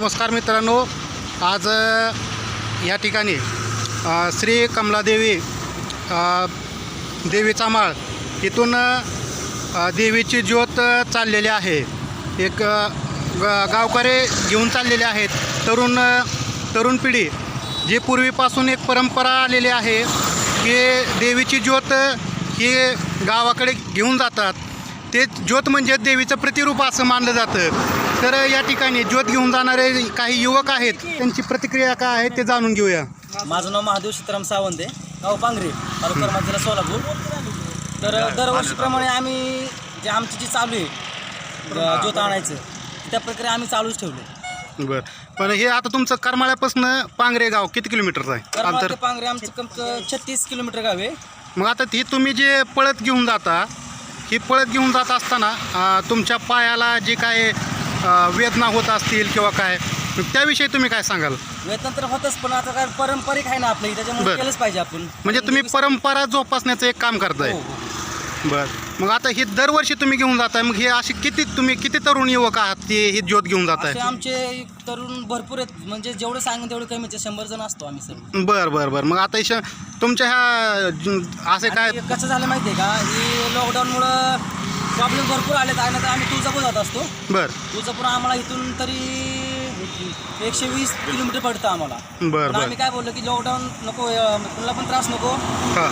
नमस्कार मित्रांनो. आज या ठिकाणी श्री कमलादेवी देवीचा माळ इथून देवीची ज्योत चाललेली आहे. एक ग- गावकरी घेऊन चाललेले आहेत. तरुण तरुण पिढी जी पूर्वीपासून एक परंपरा आलेली आहे की देवीची ज्योत ही गावाकडे घेऊन जातात. ते ज्योत म्हणजे देवीचं प्रतिरूप असं मानलं जातं. तर या ठिकाणी ज्योत घेऊन जाणारे काही युवक आहेत त्यांची प्रतिक्रिया काय आहे ते जाणून घेऊया. माझं नाव महादेव सीताराम सावंत आहे. गाव पांगरे तालुका जिल्हा सोलापूर. तर दरवर्षीप्रमाणे आम्ही जे आमची जी चालू आहे ज्योत आणायचं त्या प्रकारे आम्ही चालूच ठेवले बरं. पण हे आता तुमचं करमाळ्यापासून पांगरे गाव किती किलोमीटरचं आहे? अंतर? पांगरे आमचं कम छत्तीस किलोमीटर गाव आहे. मग आता ती तुम्ही जे पळत घेऊन जाता ही पळत घेऊन जात असताना तुमच्या पायाला जे काय वेदना होत असतील किंवा काय त्याविषयी तुम्ही काय सांगाल वेतन तर होतच पण आता काय पारंपरिक आहे ना आपलं त्याच्यामुळे बरं. केलंच पाहिजे आपण म्हणजे तुम्ही परंपरा जोपासण्याचं एक काम करताय हो, हो. बर मग आता ही दरवर्षी तुम्ही घेऊन जाताय मग हे अशी किती तुम्ही किती तरुण युवक आहात ते ही ज्योत घेऊन जाताय असे आमचे तरुण भरपूर आहेत म्हणजे जेवढं सांगेन तेवढं कमीच आहे. शंभर जण असतो आम्ही सर्व बर बर बर मग आता इशा तुमच्या ह्या ज- असे काय आणि कसं झालं माहिती आहे का ही लॉकडाऊनमुळं प्रॉब्लेम भरपूर आलेत. आहे ना तर आम्ही तुळजापूर जात असतो. बर. तुळजापूर आम्हाला इथून तरी एकशे वीस किलोमीटर पडतं आम्हाला. बर पण बर आम्ही काय बोललो की लॉकडाऊन नको अं, तुला पण त्रास नको. हा.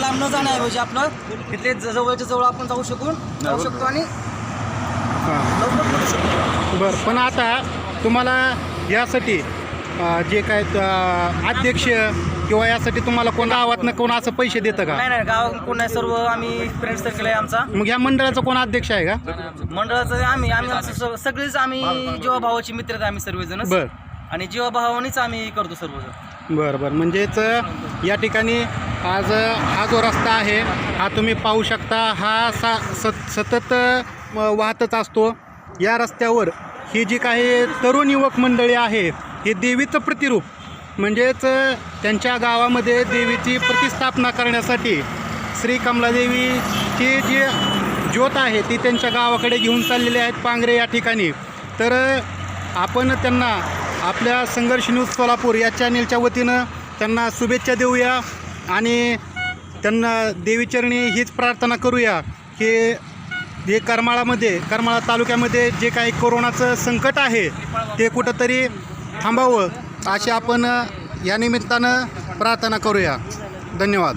लांब न जाण्याऐवजी आपलं तिथे ज- जवळच्या जवळ आपण जाऊ शकून जाऊ शकतो आणि हा. लवकर पोहोचू शकतो. बर पण आता तुम्हाला यासाठी अं, जे काय अं, अध्यक्ष किंवा यासाठी तुम्हाला कोण गावातनं कोण असं पैसे देतं का? नाही नाही गाव कोण नाही सर्व आम्ही फ्रेंड सर्कल आहे आमचा. मग या मंडळाचा कोण अध्यक्ष आहे का? मंडळाचं आम्ही आम्ही आमचं स- सगळेच आम्ही जीवा भावाची मित्र आहेत आम्ही सर्वजण बर. आणि जीवा भावानीच आम्ही करतो सर्वजण. बरं बरं. म्हणजेच या ठिकाणी आज हा जो रस्ता आहे हा तुम्ही पाहू शकता. हा सा सत सतत अ, वाहतच असतो. या रस्त्यावर ही जी काही तरुण युवक मंडळी आहे हे देवीचं प्रतिरूप म्हणजेच त्यांच्या गावामध्ये देवीची प्रतिस्थापना करण्यासाठी श्री कमलादेवीची जी ज्योत आहे ती त्यांच्या गावाकडे घेऊन चाललेली आहेत पांगरे या ठिकाणी. तर आपण त्यांना आपल्या संघर्ष न्यूज सोलापूर या चॅनेलच्या वतीनं त्यांना शुभेच्छा देऊया आणि त्यांना देवीचरणी हीच प्रार्थना करूया की हे करमाळामध्ये करमाळा तालुक्यामध्ये जे काही कोरोनाचं संकट आहे ते कुठंतरी थांबावं. अशी आपण या निमित्तानं प्रार्थना करूया. धन्यवाद.